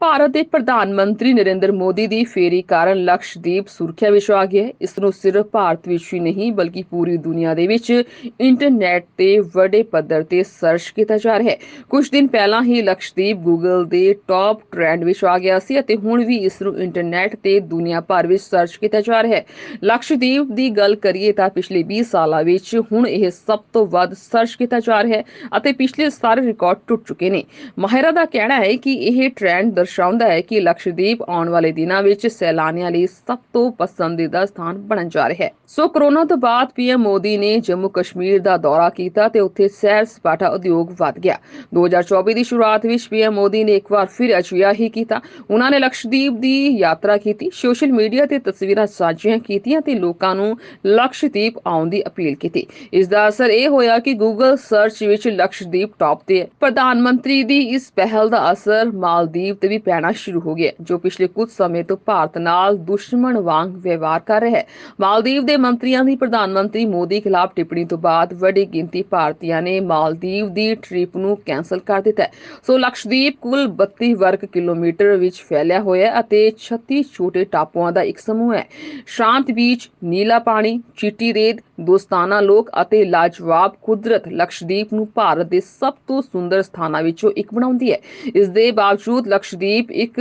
ਭਾਰਤ ਦੇ ਪ੍ਰਧਾਨ ਮੰਤਰੀ ਨਰਿੰਦਰ ਮੋਦੀ ਦੀ ਫੇਰੀ ਕਾਰਨ ਲਕਸ਼ਦੀਪ ਸੁਰੱਖਿਆ ਵਿੱਚ ਆ ਗਿਆ ਹੈ। ਇਸ ਨੂੰ ਸਿਰਫ ਭਾਰਤ ਵਿੱਚ ਹੀ ਨਹੀਂ, ਬਲਕਿ ਪੂਰੀ ਦੁਨੀਆ ਦੇ ਵਿੱਚ ਇੰਟਰਨੈਟ ਤੇ ਵੱਡੇ ਪੱਧਰ ਤੇ ਸਰਚ ਕੀਤਾ ਜਾ ਰਿਹਾ ਹੈ। ਕੁਝ ਦਿਨ ਪਹਿਲਾਂ ਹੀ ਲਕਸ਼ਦੀਪ ਗੂਗਲ ਦੇ ਟੌਪ ਟ੍ਰੈਂਡ ਵਿੱਚ ਆ ਗਿਆ ਸੀ ਅਤੇ ਹੁਣ ਵੀ ਇਸ ਨੂੰ ਇੰਟਰਨੈਟ ਤੇ ਦੁਨੀਆ ਭਰ ਵਿੱਚ ਸਰਚ ਕੀਤਾ ਜਾ ਰਿਹਾ ਹੈ। ਲਕਸ਼ਦੀਪ ਦੀ ਗੱਲ ਕਰੀਏ ਤਾਂ ਪਿਛਲੇ 20 ਸਾਲਾਂ ਵਿੱਚ ਹੁਣ ਇਹ ਸਭ ਤੋਂ ਵੱਧ ਸਰਚ ਕੀਤਾ ਜਾ ਰਿਹਾ ਹੈ ਅਤੇ ਪਿਛਲੇ ਸਾਰੇ ਰਿਕਾਰਡ ਟੁੱਟ ਚੁੱਕੇ ਨੇ। ਮਾਹਿਰਾਂ ਦਾ ਕਹਿਣਾ ਹੈ ਕਿ ਇਹ ਟ੍ਰੈਂਡ ਦਰਸਾਉਂਦਾ ਹੈ ਕਿ ਲਕਸ਼ਦੀਪ ਆਉਣ ਵਾਲੇ ਦਿਨਾਂ ਵਿੱਚ ਸੈਲਾਨੀਆਂ ਲਈ ਸਭ ਤੋਂ ਪਸੰਦੀਦਾ ਸਥਾਨ ਬਣਨ ਜਾ ਰਿਹਾ ਹੈ। ਸੋ ਕਰੋਨਾ ਤੋਂ ਬਾਅਦ ਪੀਐਮ ਮੋਦੀ ਨੇ ਜੰਮੂ ਕਸ਼ਮੀਰ ਦਾ ਦੌਰਾ ਕੀਤਾ ਤੇ ਉੱਥੇ ਸੈਰ ਸਪਾਟਾ ਉਦਯੋਗ ਵਧ ਗਿਆ। 2024 ਦੀ ਸ਼ੁਰੂਆਤ ਵਿੱਚ ਪੀਐਮ ਮੋਦੀ ਨੇ ਇੱਕ ਵਾਰ ਫਿਰ ਅਜਿਹਾ ਹੀ ਕੀਤਾ। ਉਹਨਾਂ ਨੇ ਲਕਸ਼ਦੀਪ ਦੀ ਯਾਤਰਾ ਕੀਤੀ, ਸੋਸ਼ਲ ਮੀਡੀਆ ਤੇ ਤਸਵੀਰਾਂ ਸਾਂਝੀਆਂ ਕੀਤੀਆਂ ਤੇ ਲੋਕਾਂ ਨੂੰ ਲਕਸ਼ਦੀਪ ਆਉਣ ਦੀ ਅਪੀਲ ਕੀਤੀ। ਇਸ ਦਾ ਅਸਰ ਇਹ ਹੋਇਆ ਕਿ ਗੂਗਲ ਸਰਚ ਵਿੱਚ ਲਕਸ਼ਦੀਪ ਟੌਪ ਤੇ ਹੈ। ਪ੍ਰਧਾਨ ਮੰਤਰੀ ਦੀ ਇਸ ਪਹਿਲ ਦਾ ਅਸਰ ਮਾਲਦੀਵ ਤੇ ਵੀ ਪੈਣਾ ਸ਼ੁਰੂ ਹੋ ਗਿਆ, ਜੋ ਪਿਛਲੇ ਕੁਝ ਸਮੇਂ ਤੋਂ ਭਾਰਤ ਨਾਲ ਦੁਸ਼ਮਣ ਵਾਂਗ ਵਿਵਹਾਰ ਕਰ ਰਿਹਾ ਹੈ। ਮਾਲਦੀਵ ਦੇ ਮੰਤਰੀਆਂ ਦੀ ਪ੍ਰਧਾਨ ਮੰਤਰੀ ਮੋਦੀ ਖਿਲਾਫ ਟਿੱਪਣੀ ਤੋਂ ਬਾਅਦ ਵੱਡੀ ਗਿਣਤੀ ਭਾਰਤੀਆਂ ਨੇ ਮਾਲਦੀਵ ਦੀ ਟ੍ਰਿਪ ਨੂੰ ਕੈਨਸਲ ਕਰ ਦਿੱਤਾ ਹੈ। ਸੋ ਲਕਸ਼ਦੀਪ ਕੁੱਲ 32 ਵਰਗ ਕਿਲੋਮੀਟਰ ਵਿੱਚ ਫੈਲਿਆ ਹੋਇਆ ਹੈ ਅਤੇ 36 ਛੋਟੇ ਟਾਪੂਆਂ ਦਾ ਇੱਕ ਸਮੂਹ ਹੈ। ਸ਼ਾਂਤ ਬੀਚ, ਨੀਲਾ ਪਾਣੀ, ਚਿੱਟੀ ਰੇਤ, ਦੋਸਤਾਨਾ ਲੋਕ ਅਤੇ ਲਾਜਵਾਬ ਕੁਦਰਤ ਲਕਸ਼ਦੀਪ ਨੂੰ ਭਾਰਤ ਦੇ ਸਭ ਤੋਂ ਸੁੰਦਰ ਸਥਾਨਾਂ ਵਿੱਚੋਂ ਇੱਕ ਬਣਾਉਂਦੀ ਹੈ। ਇਸ ਦੇ ਬਾਵਜੂਦ ਲਕਸ਼ਦੀਪ ਇੱਕ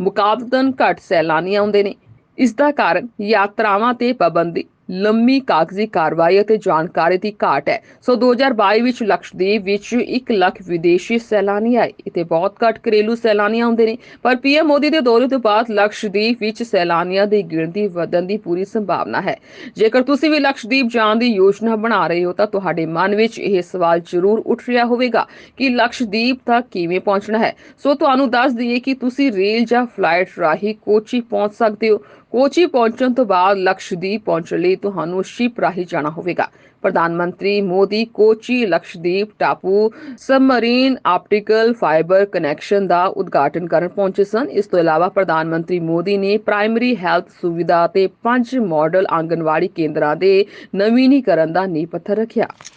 ਮੁਕਾਬਲਤਨ ਘੱਟ ਸੈਲਾਨੀ ਆਉਂਦੇ ਨੇ। ਇਸ ਦਾ ਕਾਰਨ ਯਾਤਰਾਵਾਂ ਤੇ ਪਾਬੰਦੀ ਲੰਮੀ ਕਾਗਜ਼ੀ ਕਾਰਵਾਈ ਅਤੇ ਜਾਣਕਾਰੀ ਦੀ ਘਾਟ ਹੈ। ਸੋ 2022 ਵਿੱਚ ਲਕਸ਼ਦੀਪ ਵਿੱਚ 1 ਲੱਖ ਵਿਦੇਸ਼ੀ ਸੈਲਾਨੀ ਆਏ। ਇਥੇ ਬਹੁਤ ਘੱਟ ਘਰੇਲੂ ਸੈਲਾਨੀ ਆਉਂਦੇ ਨੇ। ਪਰ ਪੀਐਮ ਮੋਦੀ ਦੇ ਦੌਰੇ ਤੋਂ ਬਾਅਦ ਲਕਸ਼ਦੀਪ ਵਿੱਚ ਸੈਲਾਨੀਆਂ ਦੀ ਗਿਣਤੀ ਵਧਣ ਦੀ ਪੂਰੀ ਸੰਭਾਵਨਾ ਹੈ। ਜੇਕਰ ਤੁਸੀਂ ਵੀ ਲਕਸ਼ਦੀਪ ਜਾਣ ਦੀ ਯੋਜਨਾ ਬਣਾ ਰਹੇ ਹੋ ਤਾਂ ਤੁਹਾਡੇ ਮਨ ਵਿੱਚ ਇਹ ਸਵਾਲ ਜ਼ਰੂਰ ਉੱਠ ਰਿਹਾ ਹੋਵੇਗਾ ਕਿ ਲਕਸ਼ਦੀਪ ਤੱਕ ਕਿਵੇਂ ਪਹੁੰਚਣਾ ਹੈ। ਸੋ ਤੁਹਾਨੂੰ ਦੱਸ ਦਈਏ ਕਿ ਤੁਸੀਂ ਰੇਲ ਜਾਂ ਫਲਾਈਟ ਰਾਹੀਂ ਕੋਚੀ ਪਹੁੰਚ ਸਕਦੇ ਹੋ। ਕੋਚੀ ਪਹੁੰਚਣ ਤੋਂ ਬਾਅਦ ਲਕਸ਼ਦੀਪ ਪਹੁੰਚਣ ਲਈ ਤੁਹਾਨੂੰ ਸ਼ਿਪ ਰਾਹੀਂ ਜਾਣਾ ਹੋਵੇਗਾ। ਪ੍ਰਧਾਨ ਮੰਤਰੀ ਮੋਦੀ, ਕੋਚੀ, ਲਕਸ਼ਦੀਪ ਟਾਪੂ, ਸਬਮਰੀਨ ਆਪਟੀਕਲ ਫਾਈਬਰ ਕਨੈਕਸ਼ਨ ਦਾ ਉਦਘਾਟਨ ਕਰਨ ਪਹੁੰਚੇ ਸਨ। ਇਸ ਤੋਂ ਇਲਾਵਾ ਪ੍ਰਧਾਨ ਮੰਤਰੀ ਮੋਦੀ ਨੇ ਪ੍ਰਾਇਮਰੀ ਹੈਲਥ ਸੁਵਿਧਾ ਤੇ ਪੰਜ ਮਾਡਲ ਆਂਗਨਵਾੜੀ ਕੇਂਦਰਾਂ ਦੇ ਨਵੀਨੀਕਰਨ ਦਾ ਨੀਂਹ ਪੱਥਰ ਰੱਖਿਆ।